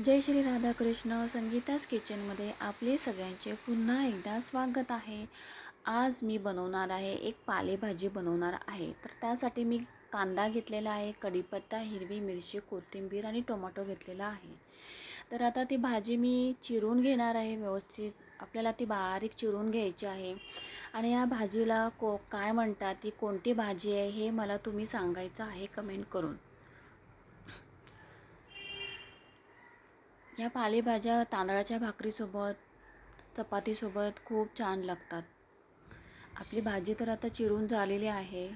जय श्री राधाकृष्ण संगीताच किचनमध्ये आपले सगळ्यांचे पुन्हा एकदा स्वागत आहे. आज मी बनवणार आहे एक पालेभाजी बनवणार आहे. तर त्यासाठी मी कांदा घेतलेला आहे कढीपत्ता हिरवी मिरची कोथिंबीर आणि टोमॅटो घेतलेला आहे. तर आता ती भाजी मी चिरून घेणार आहे व्यवस्थित. आपल्याला ती बारीक चिरून घ्यायची आहे. आणि या भाजीला को काय म्हणतात ती कोणती भाजी आहे हे मला तुम्ही सांगायचं आहे कमेंट करून. या पालेभाज्या तांदळाच्या भाकरीसोबत चपातीसोबत खूप छान लागतात. आपली भाजी तर आता चिरून झालेली आहे.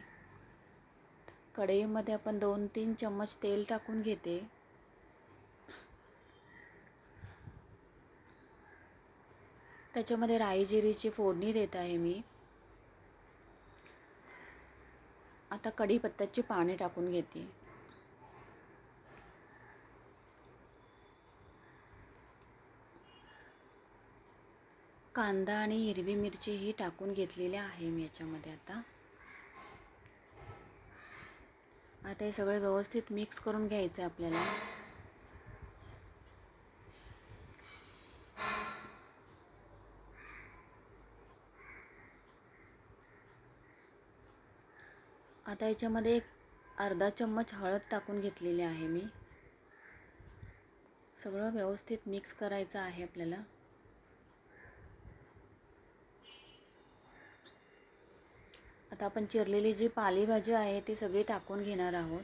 कढईमध्ये आपण दोन तीन चम्मच तेल टाकून घेते. त्याच्यामध्ये राई जिरीची फोडणी देत आहे मी. आता कढीपत्त्याची पाने टाकून घेते. कांदा आणि हिरवी मिरची ही टाकून घेतलेली आहे मी याच्यामध्ये आता. आता हे सगळं व्यवस्थित मिक्स करून घ्यायचं आहे आपल्याला. आता याच्यामध्ये एक अर्धा चम्मच हळद टाकून घेतलेली आहे मी. सगळं व्यवस्थित मिक्स करायचं आहे आपल्याला. आता आपण चिरलेली जी पालेभाजी आहे ती सगळी टाकून घेणार आहोत.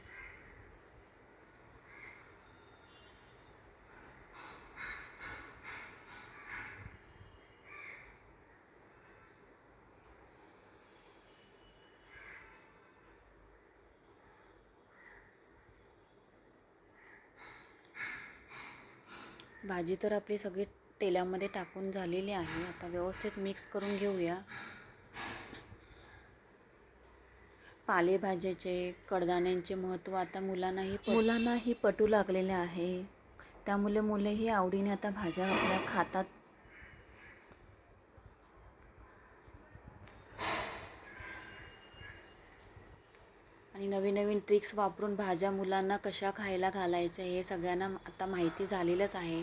भाजी तर आपली सगळी तेलामध्ये टाकून झालेली आहे. आता व्यवस्थित मिक्स करून घेऊया. पालेभाज्याचे कडधान्यांचे महत्त्व आता मुलांनाही मुलांनाही पटू लागलेले आहे. त्यामुळे मुलेही आवडीने आता भाज्या आपल्या खातात. आणि नवीन नवीन ट्रिक्स वापरून भाज्या मुलांना कशा खायला घालायच्या हे सगळ्यांना आता माहिती झालेलंच आहे.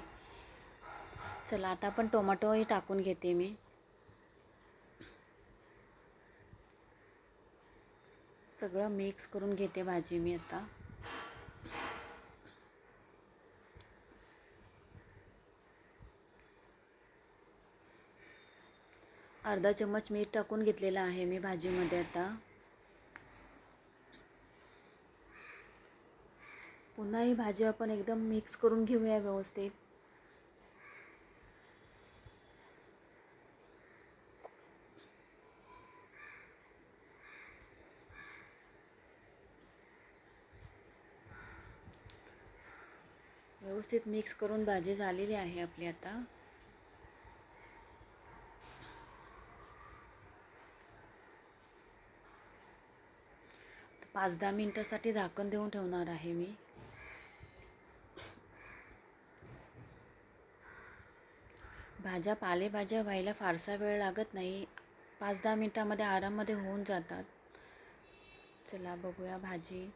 चला आता आपण टोमॅटोही टाकून घेते मी. सगळं मिक्स करून घेते भाजी मी आता. अर्धा चम्मच मीठ टाकून घेतलेलं आहे मी भाजीमध्ये आता. पुन्हा ही भाजी आपण एकदम मिक्स करून घेऊया व्यवस्थित. व्यवस्थित मिक्स करून भाजी झालेली आहे आपली आता. पाच दहा मिनटासाठी झाकण देऊन ठेवणार आहे मी. भाज्या पालेभाज्या व्हायला फारसा वेळ लागत नाही. पाच दहा मिनटामध्ये आरामध्ये होऊन जातात. चला बघूया भाजी.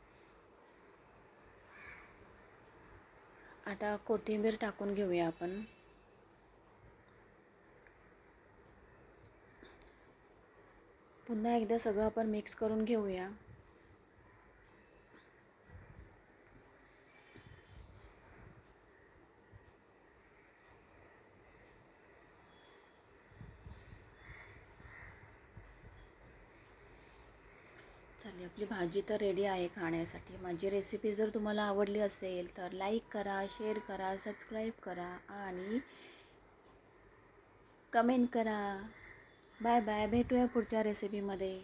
आता कोथिंबीर टाकून घेऊया आपण. पुन्हा एकदा सगळं आपण मिक्स करून घेऊया. चालेल आपली भाजी तर रेडी आहे खाण्यासाठी. माझी रेसिपी जर तुम्हाला आवडली असेल तर लाईक करा शेअर करा सबस्क्राईब करा आणि कमेंट करा. बाय बाय भेटूया पुढच्या रेसिपीमध्ये